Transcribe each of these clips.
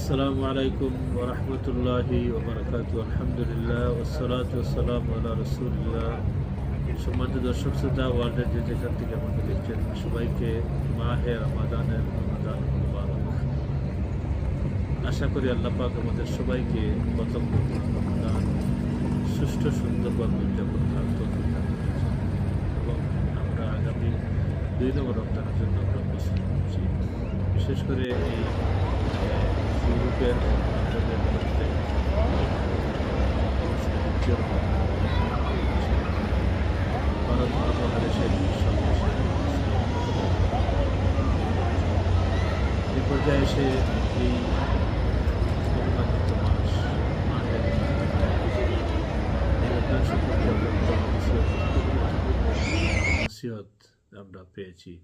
আসসালামু আলাইকুম ওরহমতুল্লাহি ওবরাকাতু আলহামদুলিল্লাহ ওসলাত ওসালাম আল্লাহ রসুল্লাহ সম্মানিত দর্শক শ্রোতা ওয়ার্ল্ডের যে যেখান থেকে আমাকে দেখছেন, সবাইকে মাহে রমাদানের রমাদান আশা করি আল্লাহ পাক আমাদের সবাইকে প্রথম রমাদান সুষ্ঠু সুন্দরভাবে উদযাপন করেছেন। এবং আমরা আগামী দুই নম্বর রমজানের জন্য আমরা বিশেষ করে এই পর্যায়ে এসে আমরা পেয়েছি।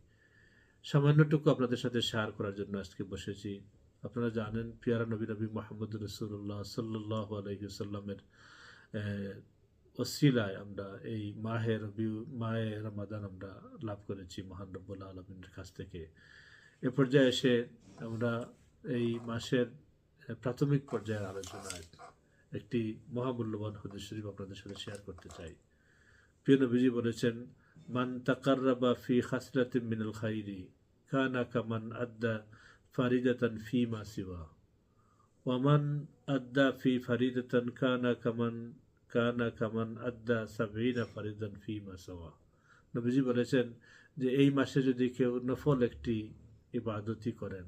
সামান্যটুকু আপনাদের সাথে শেয়ার করার জন্য আজকে বসেছি। আপনারা জানেন, পিয়ারা নবী নবী মোহাম্মদ রসুল্লাহ সাল্লাহ আলহিসাল্লামের ওসিলায় আমরা এই মাহে রবি, মাহে রমাদান আমরা লাভ করেছি মহান রব্বুল আলমিনের কাছ থেকে। এ পর্যায়ে এসে আমরা এই মাসের প্রাথমিক পর্যায়ের আলোচনায় একটি মহামূল্যবান হদিস শরীফ আপনাদের সাথে শেয়ার করতে চাই। প্রিয় নবীজি বলেছেন, মান তাকার তাকাররাবা ফি খাসলাতিন মিনাল খাইরি, কানা কামান আদ্দা ফারিদাতান ফি মা সিওয়া। ওয়ামান আদ্দা ফি ফারিদাতান কানা কামান কানা কামান আদ্দা সাবিনা ফারিদান ফি মা সাওয়া। নবীজি বলেছেন যে এই মাসে যদি কেউ নফল একটি ইবাদতি করেন,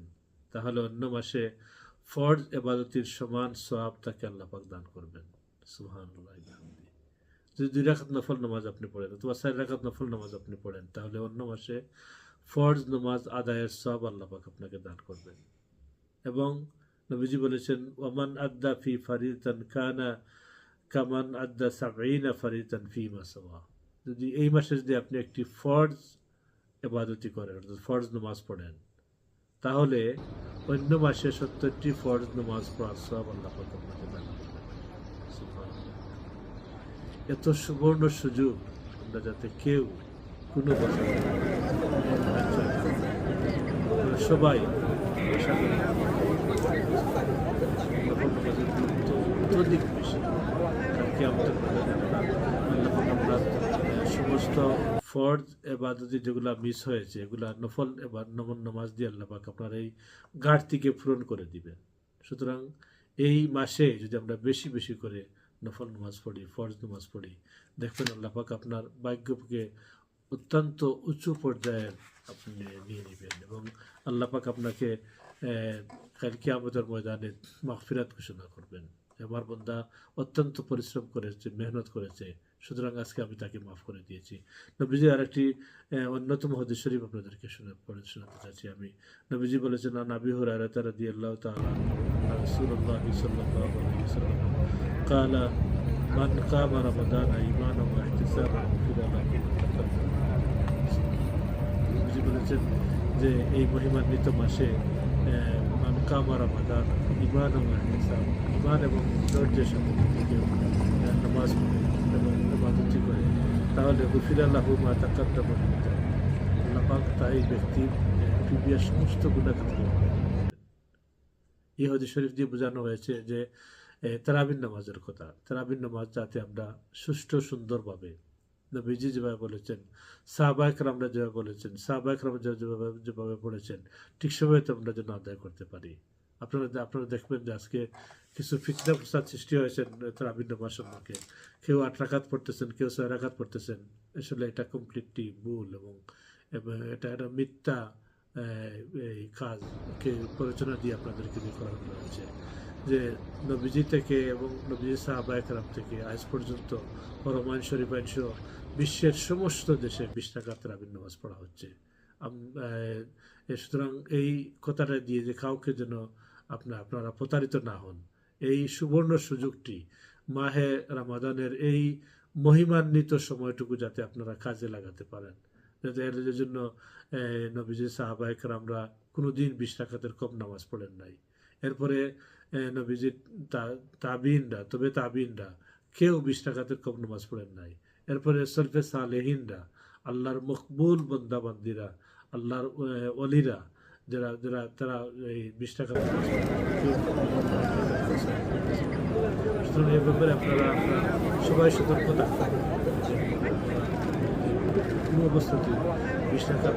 তাহলে অন্য মাসে ফরজ এবাদতির সমান সওয়াব তাকে আল্লাহ পাক দান করবেন। সুবহানাল্লাহ বিহামদিহি। যদি দুই রাখাত নফল নামাজ আপনি পড়েন অথবা চার রাখাত নফল নামাজ আপনি পড়েন, তাহলে অন্য মাসে ফরজ নামাজ আদায়ের সব আল্লাহ পাক আপনাকে দান করবেন। এবং নবীজি বলেছেন ওমান আদ্দা ফি ফারিদান কানা কামান আদ্দা সাবঈনা ফারিদান ফি মাসাওয়া যদি এই মাসে যদি আপনি একটি ফরজ এবাদতি করেন, অর্থাৎ ফরজ নামাজ পড়েন, তাহলে অন্য মাসে সত্তরটি ফরজ নামাজ পড়ার সব আল্লাহ পাক আপনাকে দান করবেন। এত সুবর্ণ সুযোগ আমরা যাতে কেউ কোনো কথা সবাই। অত্যধিক বেশি কালকে আমাদের আহ, সমস্ত ফর্জ এবাদতি যেগুলো মিস হয়েছে এগুলা নফল এবার নমন নামাজ দিয়ে আল্লাহ পাক আপনার এই ঘাটতিকে পূরণ করে দিবেন। সুতরাং এই মাসে যদি আমরা বেশি বেশি করে নফল নামাজ পড়ি ফরজ নামাজ পড়ি দেখবেন আল্লাহ পাক আপনার ভাগ্যকে অত্যন্ত উঁচু পর্যায়ের আপনি নিয়ে নেবেন এবং আল্লাহ পাক আপনাকে আহ, কালকে আমাদের ময়দানে মাগফিরাত ঘোষণা করবেন আমার বন্দা অত্যন্ত পরিশ্রম করেছে মেহনত করেছে সুতরাং আজকে আমি তাকে মাফ করে দিয়েছি নবীজি আরেকটি আহ, অন্যতম হদিস শরীফ আপনাদেরকে শুনে পড়ে শোনাতে চাচ্ছি আমি নবীজি বলেছেন না নাবি হুরায়রা তারা দিয়ে আল্লাহ তাআলা রাসূলুল্লাহ সাল্লাল্লাহু আলাইহি ওয়াসাল্লাম قال من قام رمضان إيمانا واحتسابا غفر له ما تقدم নবীজি বলেছেন যে এই মহিমান্বিত মাসে আহ, মান কামা রমাদান ইমান এবং ইহতিসাব ইমান এবং ধৈর্যের সাথে যদি কেউ আহ, নামাজ পড়ে এবং ইবাদতি করে তাহলে গুফির আল্লাহ মা তাকাদ্দাম আল্লাহ পাক তাই ব্যক্তির প্রিভিয়াস সমস্ত গুণাকে থেকে মাফ করে দেবেন। এই হদিস শরীফ দিয়ে বোঝানো হয়েছে যে এ, তারাবিন নামাজের কথা। তারাবিন নামাজ যাতে আমরা সুষ্ঠু, সুন্দরভাবে নবীজি যেভাবে বলেছেন সাহবায়করামরা যেভাবে বলেছেন সাহবায়করাম যেভাবে যেভাবে বলেছেন ঠিক সময়ে তো আমরা যেন আদায় করতে পারি। আপনারা আপনারা দেখবেন যে আজকে কিছু ফিতনা প্রসাদ সৃষ্টি হয়েছে তারাবিন নামাজ সম্পর্কে। কেউ আট রাখাত পড়তেছেন, কেউ ছয় রাখাত পড়তেছেন। আসলে এটা কমপ্লিটলি ভুল এবং এটা একটা মিথ্যা এই কাজকে প্ররোচনা দিয়ে আপনাদেরকে দিয়ে করানো হয়েছে যে নবীজি থেকে এবং নবীজি সাহাবায়করাম থেকে আজ পর্যন্ত রহমান শরীফ বিশ্বের সমস্ত দেশে বিশ টাকা তারাবিন নামাজ পড়া হচ্ছে। সুতরাং এই কথাটা দিয়ে যে কাউকে যেন আপনার আপনারা প্রতারিত না হন, এই সুবর্ণ সুযোগটি মাহে রামাদানের এই মহিমান্বিত সময়টুকু যাতে আপনারা কাজে লাগাতে পারেন। এর জন্য নবীজি সাহাবায়করামরা কোনো দিন বিশ টাকাতের কম নামাজ পড়েন নাই। এরপরে আহ, নবীজির তাবিনরা তবে তাবিনরা কেউ বিশ টাকাতে কম নামাজ পড়েন নাই। এরপরে সলফে সালেহিনরা আল্লাহর মকবুল বন্দাবান্দিরা আল্লাহর অলিরা যারা যারা তারা এই বিশ টাকা সুতরাং এই ব্যাপারে আপনারা সবাই সতর্ক থাকবেন টাকা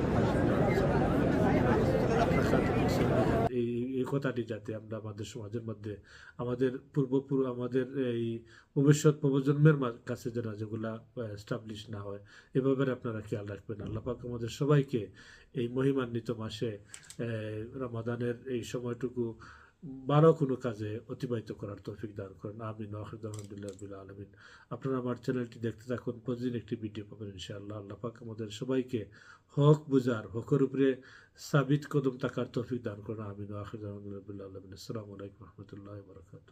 এই এই কথাটি যাতে আমরা আমাদের সমাজের মধ্যে, আমাদের পূর্বপুর, আমাদের এই ভবিষ্যৎ প্রজন্মের কাছে যেন যেগুলা এস্টাবলিশ না হয়, এভাবে আপনারা খেয়াল রাখবেন। আল্লাহ পাক আমাদের সবাইকে এই মহিমান্বিত মাসে রমাদানের এই সময়টুকু ভালো কোনো কাজে অতিবাহিত করার তৌফিক দান করেন। আমিন। আলহামদুলিল্লাহ আলমিন। আপনারা আমার চ্যানেলটি দেখতে থাকুন। প্রতিদিন একটি ভিডিও পাবেন, ইনশাআল্লাহ। আল্লাহ পাক আমাদের সবাইকে হক বুঝার, হকের উপরে সাবিত কদম থাকার তৌফিক দান করেন। আমিন। আলহামদুলিল্লাহ আলমিন। আসসালামু আলাইকুম রহমতুল্লাহ বরকাত